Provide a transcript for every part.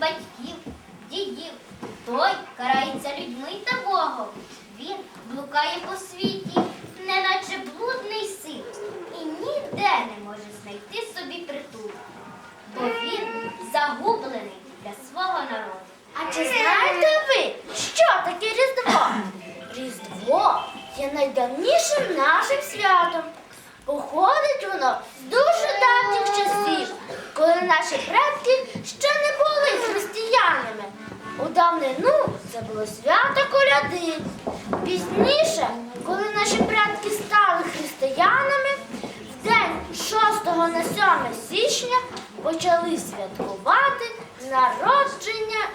батьків, дідів, той карається людьми та Богом. Він блукає по світі, неначе блудний сир, і ніде не може знайти собі притулку, бо він загублений для свого народу. А чи знаєте ви, що таке Різдво? Різдво є найдавнішим нашим святом. Походить воно з дуже давніх часів, коли наші предки ще не були християнами. У давнину це було свято коляди. Пізніше, коли наші предки стали християнами, в день 6 на 7 січня почали святкувати народження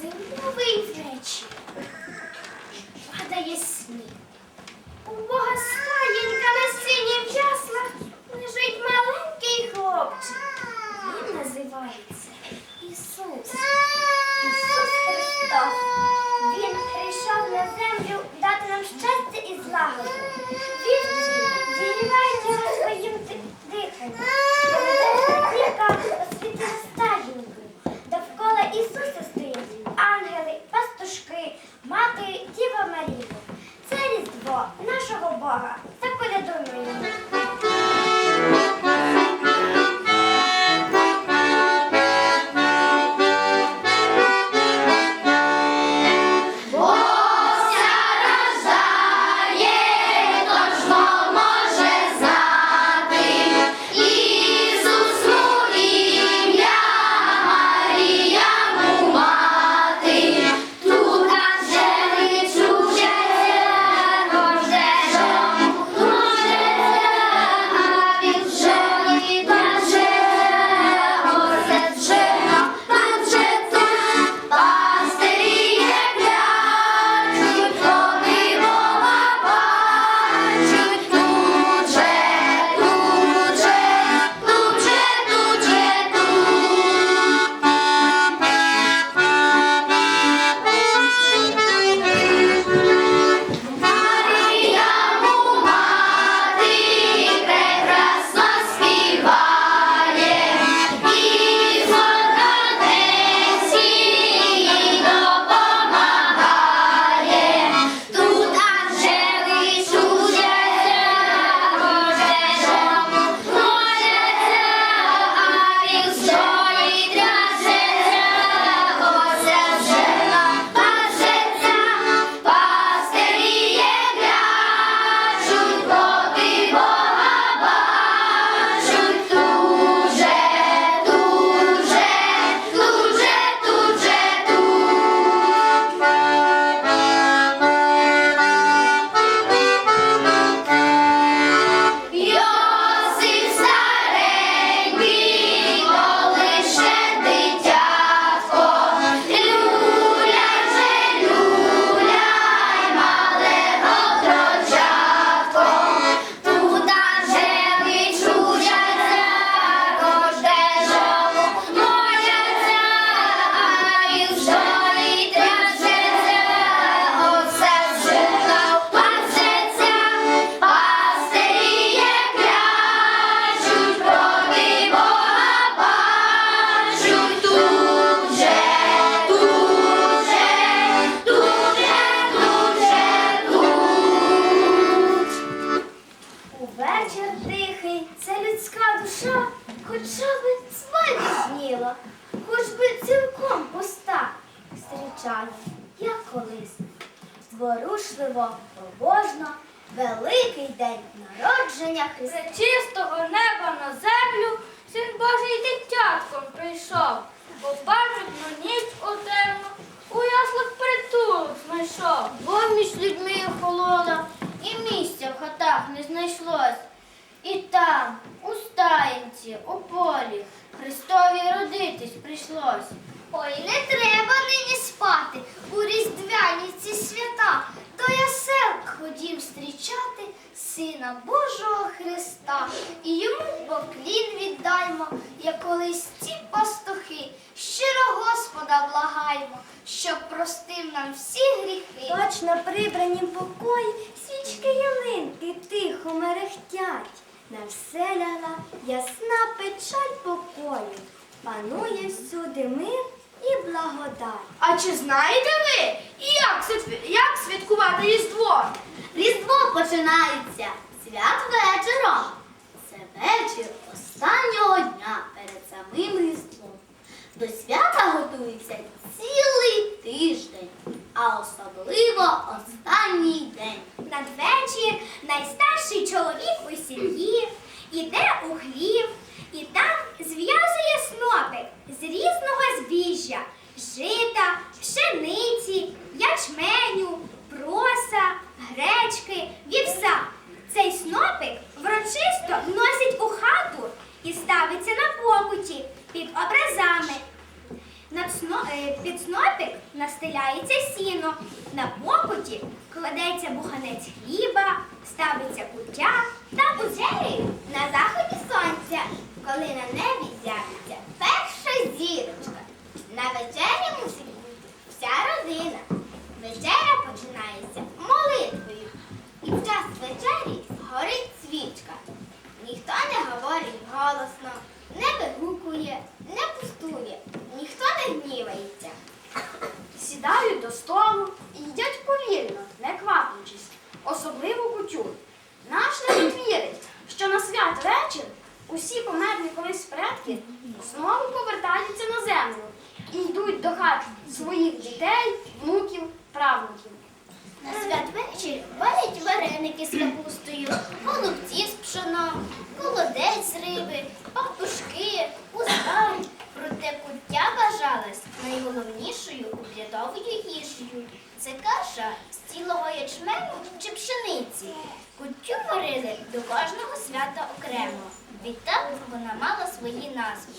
Зимовий вечір. Падає сніг. У Бога стаєнька на синіх яслах лежить маленький хлопчик. Він називається. Ісус зустрічає, як колись. Зворушливо, побожно, великий день народження Христа. Чистого неба на землю син Божий дитятком прийшов, бо пам'ятну ніч у у яслах притулок знайшов. Бо між людьми охолола, і місця в хатах не знайшлось. І там, у стаєнці, у полі, Христові родитись прийшлось. Ой, не треба нині спати у різдвяні ці свята. До ясел ходім зустрічати Сина Божого Христа. І йому поклін віддаймо, як колись ці пастухи. Щиро Господа благаймо, щоб простив нам всі гріхи. Точно прибрані покої, свічки ялинки тихо мерехтять. На все ясна печаль покою. Панує всюди мир і благодать. А чи знаєте ви, як, як святкувати Різдво? Різдво починається святвечором. Це вечір останнього дня перед самим Різдвом. До свята готується цілий тиждень, а особливо останній день. Надвечір найстарший чоловік у сім'ї іде куття та вечерю на заході сонця, коли на небі з'явиться перша зірочка. На вечері мусить бути вся родина. Вечеря починається молитвою. І в час вечері горить свічка. Ніхто не говорить голосно, не вигукує, не пустує, ніхто не гнівається. Сідають до столу і їдять повільно, не кваплячись, особливо кутю. Наш народ вірить, що на святвечір усі померлі колись предки знову повертаються на землю і йдуть до хат своїх дітей, внуків, правнуків. На святвечір варять вареники з капустою, голубці з пшоном, колодець з риби, пампушки, пускай. Проте куття бажалась найголовнішою обрядовою їжею. Це каша з цілого ячменю чи пшениці. Куттю варили до кожного свята окремо. Відтак вона мала свої назви.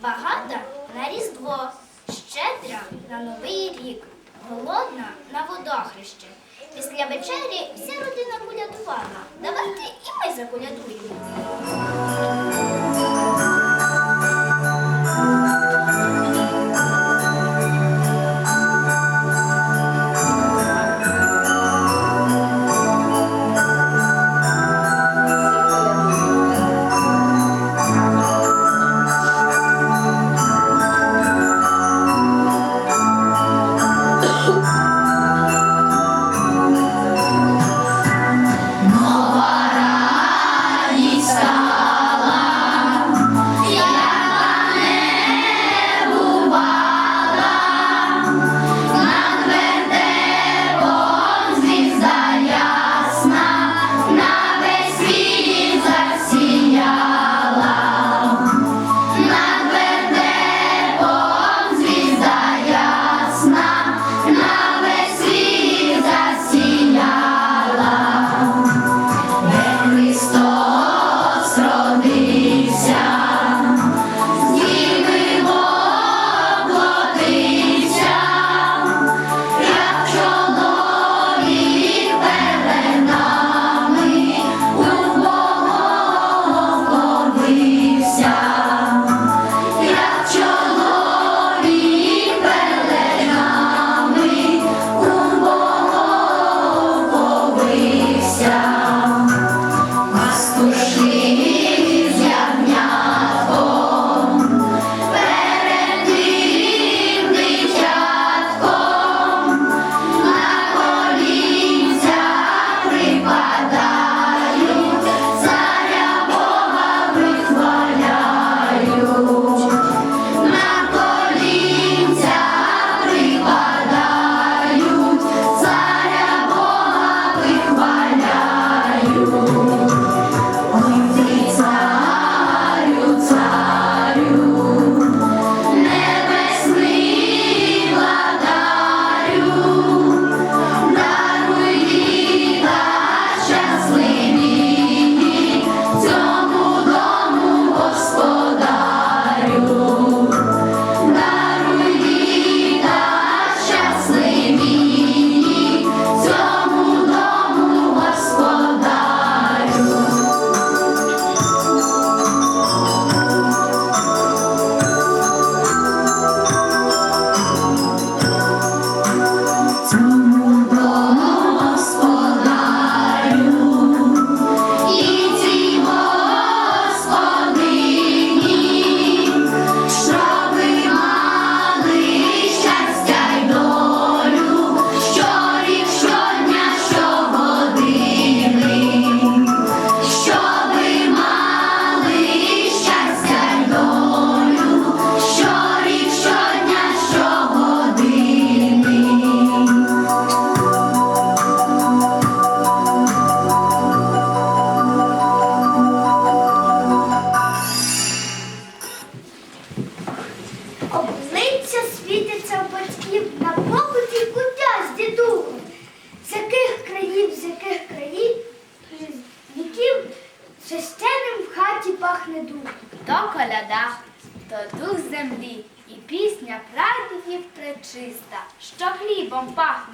Багата на Різдво, щедра на Новий рік, голодна на водохреще. Після вечері вся родина колядувала. Давайте і ми заколядуємо.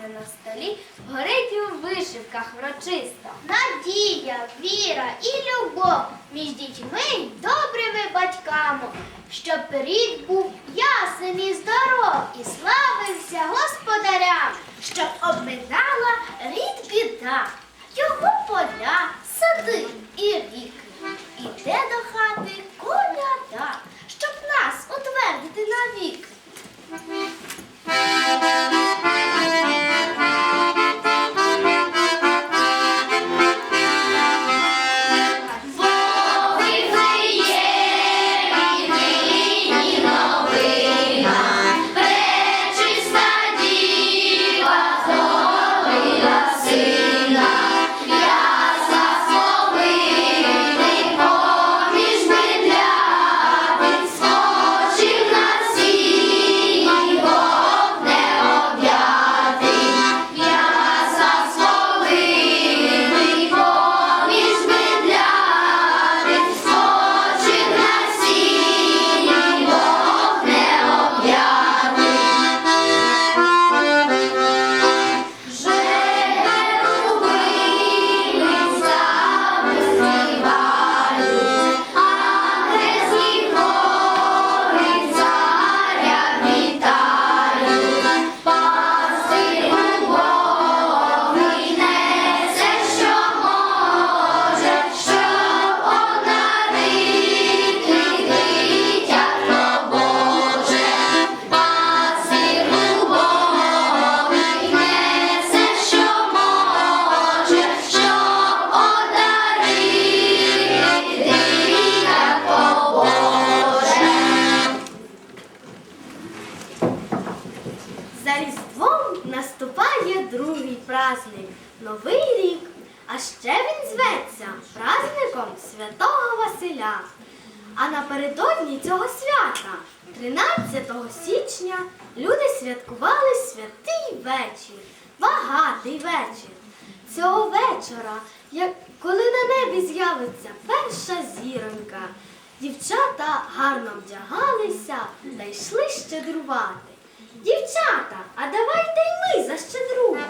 Хлібом на столі, горить у вишивках врочисто. Надія, віра і любов між дітьми й добрими батьками, щоб рід був ясен і здоров, і славився господарям, щоб обминала рід біда, його поля, сади і ріки. Іде до хати коляда, щоб нас утвердити навік. За напередодні цього свята, 13 січня, люди святкували святий вечір, багатий вечір. Цього вечора, як коли на небі з'явиться перша зіронька, дівчата гарно вдягалися та йшли щедрувати. Дівчата, а давайте й ми защедруємо.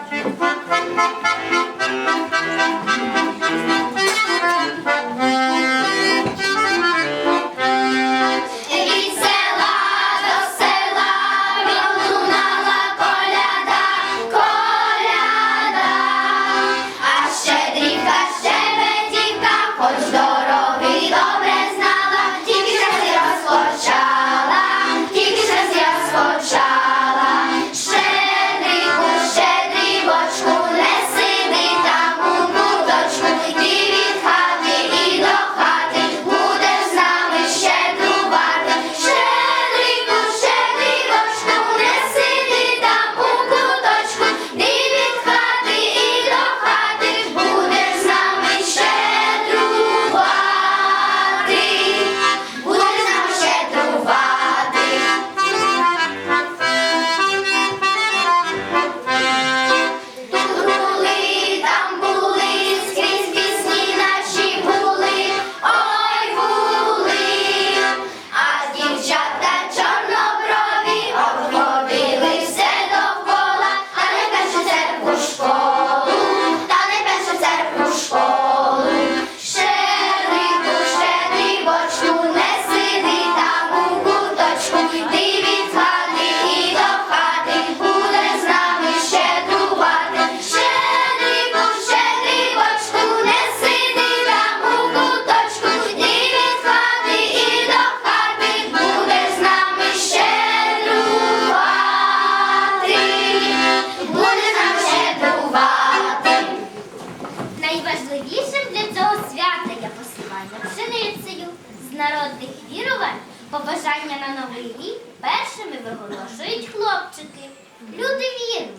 Найважливішим для цього свята є посилання пшеницею. З народних вірувань побажання на новий рік першими виголошують хлопчики. Люди вірні,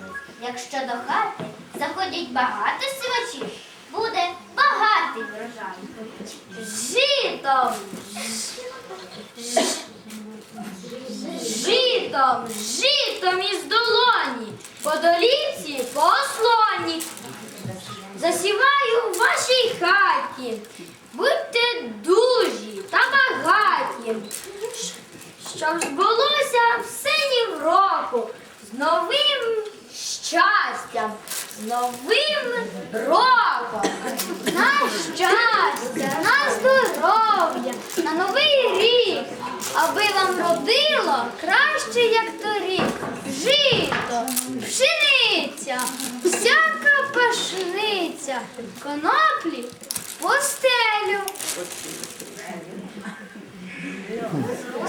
якщо до хати заходять багато сівачів, буде багатий врожай. Житом! Житом, житом із долоні, по долівці, по ослоні. Засіваю в вашій хаті. Будьте дужі та багаті. Щоб збулося все ні в року з новим щастям, з новим роком. На щастя, на здоров'я, на новий рік, аби вам родило краще, як торік. Жито, пшениця, всяка пашниця, коноплі, постелю.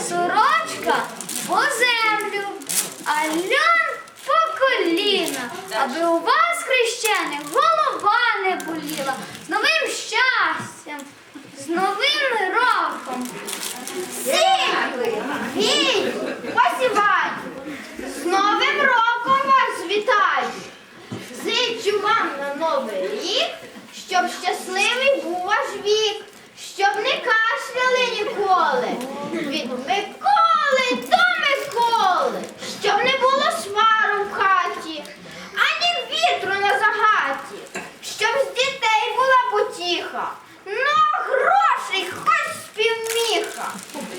Сорочка по землю, а льон по коліна, аби у вас, хрещених, голова не боліла. З новим щастям, з новим роком. Сіви, вій, посівай. З Новим роком вас вітаю. Зичу вам на новий рік, щоб щасливий був ваш вік, щоб не кашляли ніколи. Від Миколи до Миколи, щоб не було свару в хаті, ані вітру на загаті, щоб з дітей була потіха. Ну, грошей хоч співміха.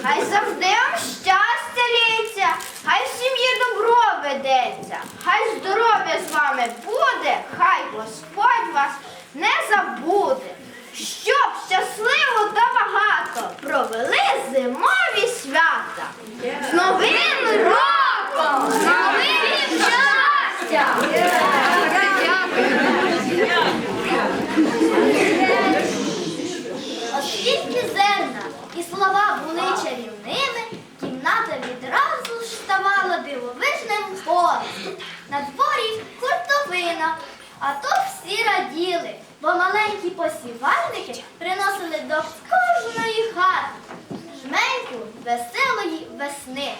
Хай завжди вам щастя лється, хай в сім'ї добро ведеться, хай здоров'я з вами буде, хай Господь вас не забуде. Щоб щасливо та багато провели зимові свята. З новим роком! З новим щастям! Оскільки зерна і слова були чарівними, кімната відразу ж ставала дивовижним полем. На дворі куртовина, а то всі бо маленькі посівальники приносили до кожної хати жменьку веселої весни.